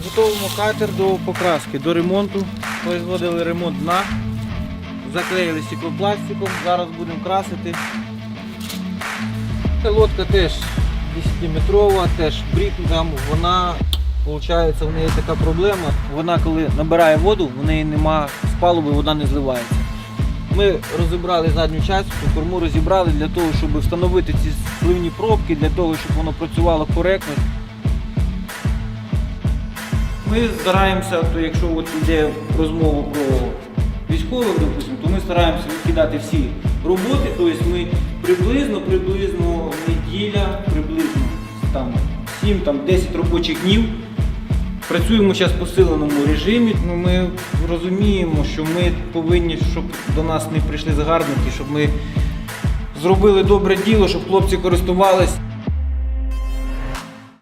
Готовимо катер до покраски, до ремонту. Производили ремонт дна, заклеїли стеклопластиком, зараз будемо красити. Лодка теж 10-метрова, теж брікінгом, вона, виходить, в неї така проблема. Вона коли набирає воду, в неї нема з палуби, вода не зливається. Ми розібрали задню частину, корму розібрали для того, щоб встановити ці сливні пробки, для того, щоб воно працювало коректно. Ми стараємося, то якщо от йде розмова про військових, допустимо, то ми стараємося відкидати всі роботи, тобто ми приблизно, приблизно неділя, приблизно там 7-10 робочих днів. Працюємо зараз в посиленому режимі. Ну, ми розуміємо, що ми повинні, щоб до нас не прийшли загарбники, щоб ми зробили добре діло, щоб хлопці користувались